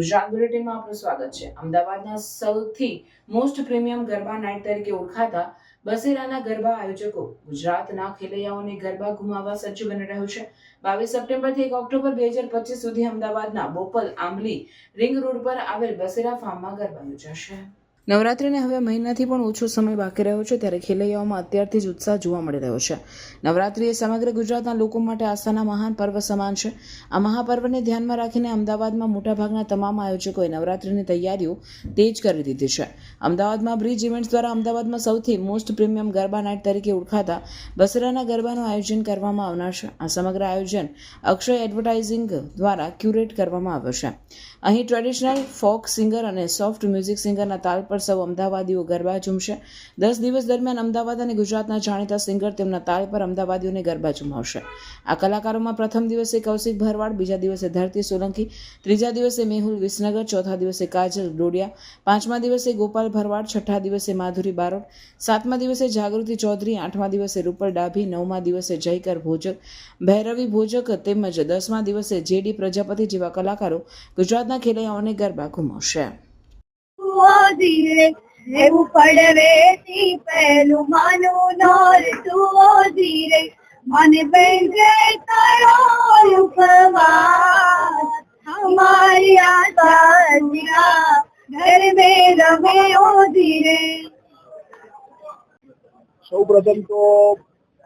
ગુજરાત બુલેટિનમાં આપનું સ્વાગત છે. અમદાવાદના સૌથી મોસ્ટ પ્રીમિયમ ગરબા નાઇટ તરીકે ઓળખાતા બસેરાના ગરબા આયોજકો ગુજરાતના ખેલૈયાઓને ગરબા ગુમાવવા સજ્જ બની રહ્યો છે. બાવીસ સપ્ટેમ્બરથી એક ઓક્ટોબર બે હજાર પચીસ સુધી અમદાવાદના બોપલ આંબલી રિંગ રોડ પર આવેલ બસેરા ફાર્મમાં ગરબા યોજાશે. નવરાત્રિને હવે મહિનાથી પણ ઓછો સમય બાકી રહ્યો છે ત્યારે ખેલૈયાઓમાં અત્યારથી જ ઉત્સાહ જોવા મળી રહ્યો છે. નવરાત્રિ એ સમગ્ર ગુજરાતના લોકો માટે આસ્થાના મહાન પર્વ સમાન છે. આ મહાપર્વને ધ્યાનમાં રાખીને અમદાવાદમાં મોટાભાગના તમામ આયોજકોએ નવરાત્રિની તૈયારીઓ તેજ કરી દીધી છે. અમદાવાદમાં બ્રિજ ઇવેન્ટ્સ દ્વારા અમદાવાદમાં સૌથી મોસ્ટ પ્રીમિયમ ગરબા નાઇટ તરીકે ઓળખાતા બસરાના ગરબાનું આયોજન કરવામાં આવનાર છે. આ સમગ્ર આયોજન અક્ષય એડવર્ટાઇઝિંગ દ્વારા ક્યુરેટ કરવામાં આવ્યો છે. અહીં ટ્રેડિશનલ ફોક સિંગર અને સોફ્ટ મ્યુઝિક સિંગરના તાલ પર સૌ અમદાવાદીઓ ગરબા ઝૂમશે. દસ દિવસ દરમિયાન અમદાવાદ અને ગુજરાતના જાણીતા સિંગર તેમના તાલ પર અમદાવાદીઓને ગરબા ઝુમાવશે. આ કલાકારોમાં પ્રથમ દિવસે કૌશિક ભરવાડ, બીજા દિવસે ધરતી સોલંકી, ત્રીજા દિવસે મેહુલ વિસનગર, ચોથા દિવસે કાજલ ડોડિયા, પાંચમા દિવસે ગોપાલ ભરવાડ, છઠ્ઠા દિવસે માધુરી બારોટ, સાતમા દિવસે જાગૃતિ ચૌધરી, આઠમા દિવસે રૂપલ ડાભી, નવમા દિવસે જયકર ભોજક, ભૈરવી ભોજક તેમજ દસમા દિવસે જેડી પ્રજાપતિ જેવા કલાકારો ગુજરાતના ખેલૈયાઓને ગરબા ઘુમાવશે. એવું પડવેથી પહેલું માનું નોર ઓ ધીરે મને બેંગે ધીરે સૌ પ્રથમ તો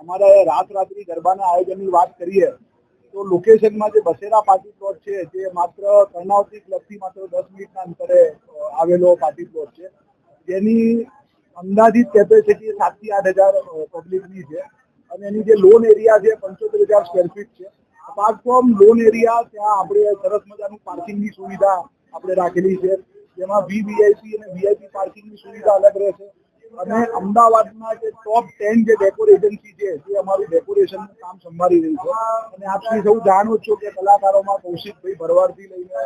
અમારે રાત રાત્રિ ગરબાના આયોજનની વાત કરીએ. તો લોકેશનમાં જે બસેરા પાર્ટી પ્લોટ છે, જે માત્ર કર્ણાવતી ક્લબથી માત્ર દસ મિનિટના અંતરે આવેલો પાર્ટી પ્લોટ છે, જેની અંદાજિત કેપેસિટી સાતથી આઠ હજાર પબ્લિકની છે. અને એની જે લોન એરિયા છે, પંચોતેર હજાર સ્ક્વેર ફીટ છે. અપાર્ટ ફ્રોમ લોન એરિયા ત્યાં આપણે સરસ મજાનું પાર્કિંગની સુવિધા આપણે રાખેલી છે. જેમાં વીવીઆઈપી અને વીઆઈપી પાર્કિંગની સુવિધા અલગ રહેશે. અને અમદાવાદમાં જે ટોપ ટેન જે ડેકોર એજન્સી છે તે અમારું ડેકોરેશનનું કામ સંભાળી રહી છે. અને આપ શ્રી સૌ જાણો છો કે કલાકારોમાં કૌશિકભાઈ ભરવાડથી લઈને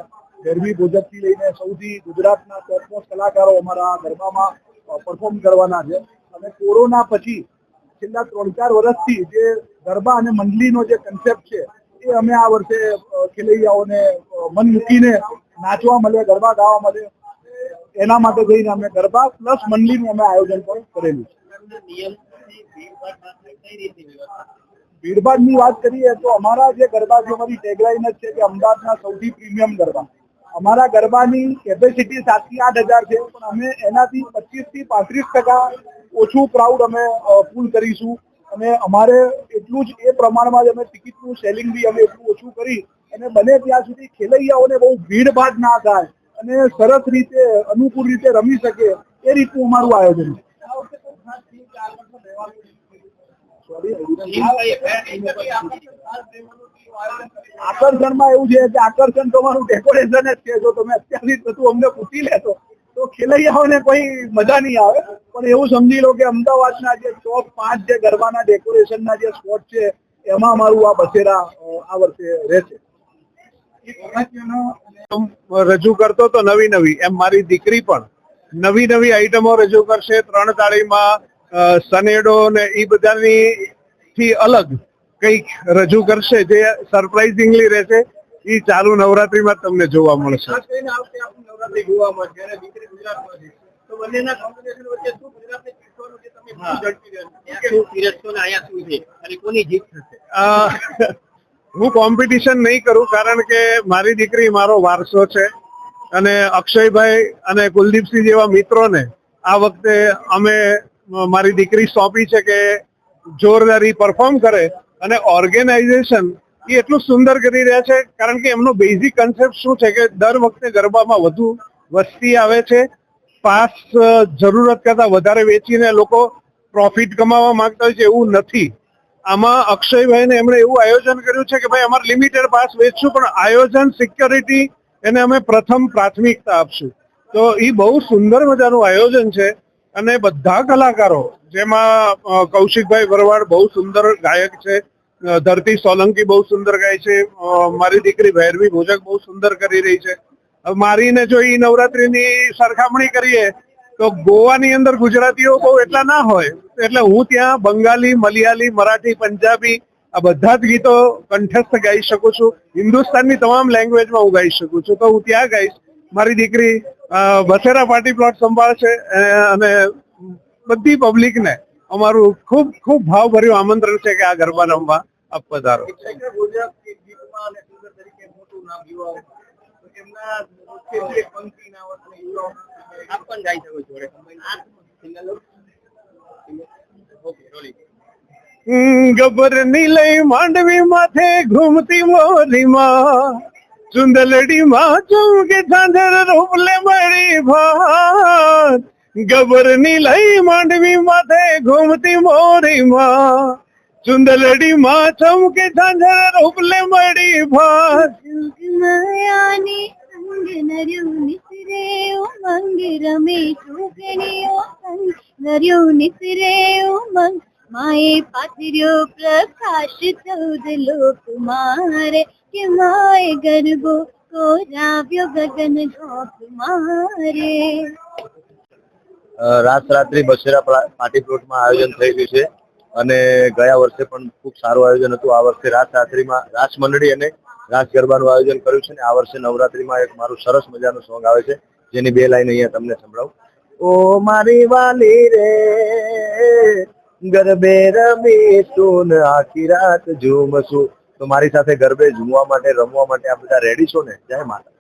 ગરબી ભોજકથી લઈને સૌથી ગુજરાતના ટોપમોસ્ટ કલાકારો અમારા ગરબામાં પરફોર્મ કરવાના છે. અને કોરોના પછી છેલ્લા ત્રણ ચાર વર્ષથી જે ગરબા અને મંડલીનો જે કન્સેપ્ટ છે, એ અમે આ વર્ષે ખેલૈયાઓને મન મૂકીને નાચવા મળે, ગરબા ગાવા મળે. એના માટે જઈને અમે ગરબા પ્લસ મંડલીનું અમે આયોજન પણ કરેલું છે. ભીડભાડની વાત કરીએ તો અમારા જે ગરબા છે, અમારી ટેગલાઈન જ છે કે અમદાવાદના સૌથી પ્રીમિયમ ગરબા. અમારા ગરબાની કેપેસિટી સાતથી આઠ હજાર છે, પણ અમે એનાથી પચીસથી પાંત્રીસ ટકા ઓછું ક્રાઉડ અમે ફૂલ કરીશું. અને અમારે એટલું જ એ પ્રમાણમાં જ અમે ટિકિટનું સેલિંગ બી અમે એટલું ઓછું કરી અને બને ત્યાં સુધી ખેલૈયાઓને બહુ ભીડભાડ ના થાય. અને સરસ રીતે અનુકૂળ રીતે રમી શકે એ રીતનું અમારું આયોજન છે. આકર્ષણમાં એવું છે કે આકર્ષણ તમારું ડેકોરેશન જ છે. જો તમે અત્યારથી થતું અમને પૂછી લેશો તો ખેલૈયાઓને કોઈ મજા નહીં આવે. પણ એવું સમજી લો કે અમદાવાદના જે ટોપ પાંચ જે ગરબાના ડેકોરેશનના જે સ્પોટ છે એમાં અમારું આ બસેરા આ વર્ષે રહેશે. રજૂ કરતો તો નવી નવી એમ મારી દીકરી પણ. નવી નવી આઈટમો રજૂ કરશે ત્રણ તાળીમાં સનેડો ને એ બધાની થી અલગ કંઈક રજૂ કરશે જે સરપ્રાઇઝિંગલી રહેશે એ ચાલુ નવરાત્રીમાં તમને જોવા મળશે. હું કોમ્પિટિશન નહીં કરું, કારણ કે મારી દીકરી મારો વારસો છે. અને અક્ષયભાઈ અને કુલદીપસિંહ જેવા મિત્રોને આ વખતે અમે મારી દીકરી સોંપી છે કે જોરદારી પરફોર્મ કરે અને ઓર્ગેનાઇઝેશન એ એટલું સુંદર કરી રહ્યા છે, કારણ કે એમનો બેઝિક કન્સેપ્ટ શું છે કે દર વખતે ગરબામાં વધુ વસ્તી આવે છે, પાસ જરૂરત કરતાં વધારે વેચીને લોકો પ્રોફિટ કમાવા માંગતા હોય છે એવું નથી. આમાં અક્ષયભાઈને એમણે એવું આયોજન કર્યું છે કે ભાઈ, અમારે લિમિટેડ પાસ વેચશું, પણ આયોજન સિક્યોરિટી એને અમે પ્રથમ પ્રાથમિકતા આપશું. તો એ બહુ સુંદર મજાનું આયોજન છે અને બધા કલાકારો, જેમાં કૌશિકભાઈ ભરવાડ બહુ સુંદર ગાયક છે ધરતી સોલંકી બહુ સુંદર ગાય છે મારી દીકરી ભૈરવી ભોજક બહુ સુંદર કરી રહી છે. મારીને જો એ નવરાત્રીની સરખામણી કરીએ, તો ગોવાની અંદર ગુજરાતીઓ બહુ એટલા ના હોય એટલે હું ત્યાં બંગાળી મલયાલી મરાઠી પંજાબી આ બધા જ ગીતો કંઠસ્થ ગાઈ શકું છું. હિન્દુસ્તાનની તમામ લેંગ્વેજમાં હું ગાઈ શકું છું. તો હું ત્યાં ગાઈશ. મારી દીકરી બસેરા પાર્ટી પ્લોટ સંભાળશે અને બધી પબ્લિકને અમારું ખૂબ ખૂબ ભાવભર્યું આમંત્રણ છે કે આ ગરબા રમવા આપ પધારો. ગુજરાતની ગીતમાં અને સિંગર તરીકે મોટું નામ યુવાઓ તો એમના નૃત્યથી એક પંક્તિના અવાજને યુવાઓ આપ પણ ગાઈ શકો છો જોડે સિંગલ ઓકે રોલિંગ ગબર નીલય માંડવી માથે ઘૂમતી મોરીમાં ચુંદલડી માં ચમકે ઝાંઝર રૂપલે મળી ભાત. ગબર નીલય માંડવી માથે ઘૂમતી મોરીમાં. ચુંદલડી માં ચમકે ઝાંઝર રૂપલે મળી ભાત. નર્યું રમે સંગ નિસરે ઉમંગ માએ પાથર્યો પ્રકાશ ચૌદ લોક મારે કે માએ ગરબો કોરાવ્યો ગગન ઢોક મારે. રાત રાત્રિ બસેરા પાર્ટી પ્લોટમાં આયોજન થઈ ગયું છે અને ગયા વર્ષે પણ ખૂબ સારું આયોજન હતું. આ વર્ષે રાત રાત્રિમાં રાસ મંડળી અને રાસ ગરબાનું આયોજન કર્યું છે અને આ વર્ષે નવરાત્રિમાં એક મારું સરસ મજાનું સોંગ આવે છે. જેની બે લાઈન અહીંયા તમને સંભળાવું. ઓ મારી વાલી રે ગરબે રમી તું ને આખી રાત ઝૂમશું. તો મારી સાથે ગરબે ઝૂમવા માટે, રમવા માટે આ બધા રેડી છો ને? જય માતા